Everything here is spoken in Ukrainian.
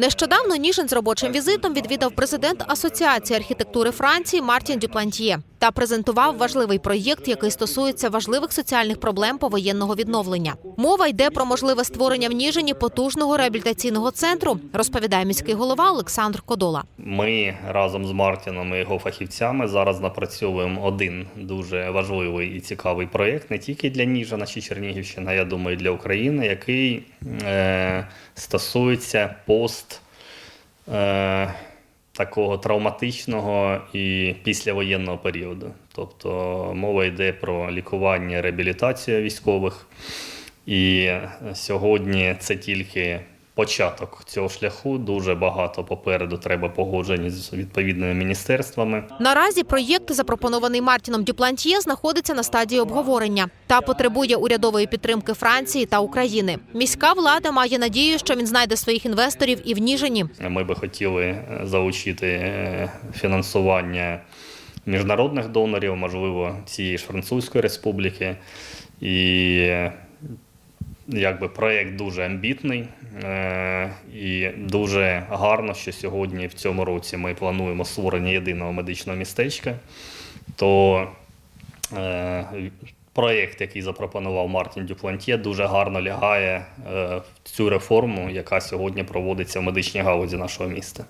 Нещодавно Ніжин з робочим візитом відвідав президент Асоціації архітектури Франції Мартін Дюплантьє та презентував важливий проєкт, який стосується важливих соціальних проблем повоєнного відновлення. Мова йде про можливе створення в Ніжині потужного реабілітаційного центру, розповідає міський голова Олександр Кодола. Ми разом з Мартіном і його фахівцями зараз напрацьовуємо один дуже важливий і цікавий проєкт не тільки для Ніжина чи Чернігівщини, а я думаю, для України, який е, стосується пост е, такого травматичного і післявоєнного періоду. Тобто мова йде про лікування, реабілітацію військових. І сьогодні це тільки початок цього шляху. Дуже багато попереду треба погоджені з відповідними міністерствами. Наразі проєкт, запропонований Мартіном Дюплантьє, знаходиться на стадії обговорення та потребує урядової підтримки Франції та України. Міська влада має надію, що він знайде своїх інвесторів і в Ніжині. Ми би хотіли е, залучити е, фінансування міжнародних донорів, можливо, цієї ж Французької республіки. І е, якби проєкт дуже амбітний е, і дуже гарно, що сьогодні в цьому році ми плануємо створення єдиного медичного містечка. То е, проєкт, який запропонував Мартін Дюплантьє, дуже гарно лягає е, в цю реформу, яка сьогодні проводиться в медичній галузі нашого міста.